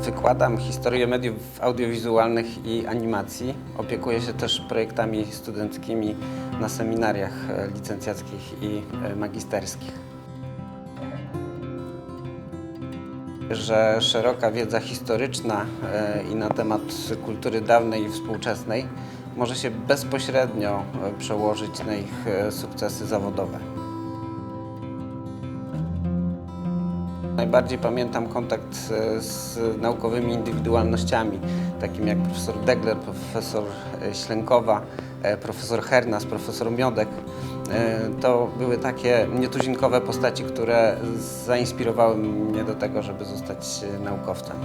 Wykładam historię mediów audiowizualnych i animacji. Opiekuję się też projektami studenckimi na seminariach e, licencjackich i e, magisterskich. Że szeroka wiedza historyczna e, i na temat kultury dawnej i współczesnej może się bezpośrednio przełożyć na ich sukcesy zawodowe. Najbardziej pamiętam kontakt e, z naukowymi indywidualnościami, takimi jak profesor Degler, profesor e, Ślękowa, e, profesor Hernas, profesor Miodek. To były takie nietuzinkowe postaci, które zainspirowały mnie do tego, żeby zostać naukowcem.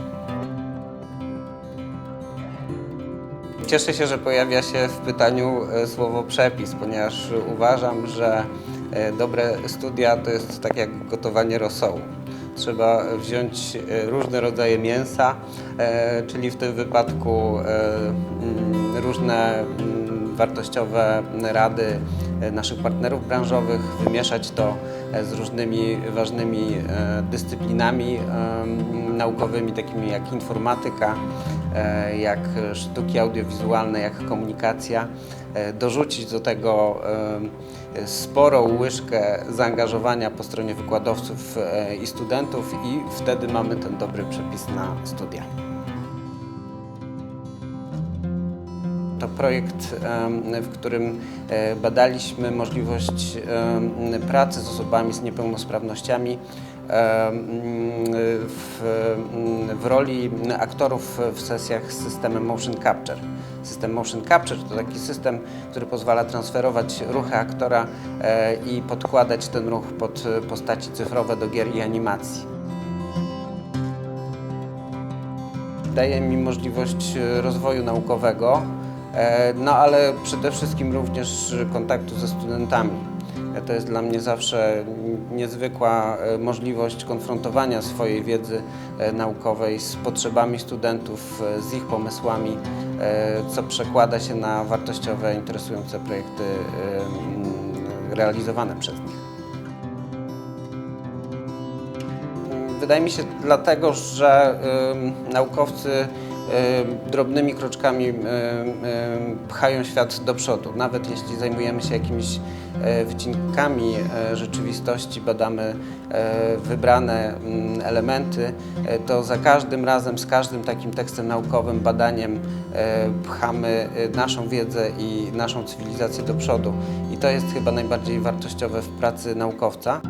Cieszę się, że pojawia się w pytaniu słowo przepis, ponieważ uważam, że dobre studia to jest tak jak gotowanie rosołu. Trzeba wziąć e, różne rodzaje mięsa, e, czyli w tym wypadku e, mm, różne mm, wartościowe rady naszych partnerów branżowych, wymieszać to e, z różnymi ważnymi e, dyscyplinami naukowymi, takimi jak informatyka, e, jak sztuki audiowizualne, jak komunikacja, e, dorzucić do tego e, sporą łyżkę zaangażowania po stronie wykładowców e, i studentów i wtedy mamy ten dobry przepis na studia. To projekt, w którym e, badaliśmy możliwość pracy z osobami z niepełnosprawnościami w, w roli aktorów w sesjach z systemem Motion Capture. System Motion Capture to taki system, który pozwala transferować ruchy aktora e, i podkładać ten ruch pod postaci cyfrowe do gier i animacji. daje mi możliwość rozwoju naukowego, no ale przede wszystkim również kontaktu ze studentami. E, To jest dla mnie zawsze niezwykła e, możliwość konfrontowania swojej wiedzy e, naukowej z potrzebami studentów, e, z ich pomysłami, e, co przekłada się na wartościowe, interesujące projekty e, realizowane przez nich. Wydaje mi się dlatego, że naukowcy drobnymi kroczkami pchają świat do przodu. Nawet jeśli zajmujemy się jakimiś e, wycinkami e, rzeczywistości, badamy e, wybrane mm, elementy, to za każdym razem, z każdym takim tekstem naukowym, badaniem pchamy naszą wiedzę i naszą cywilizację do przodu. I to jest chyba najbardziej wartościowe w pracy naukowca.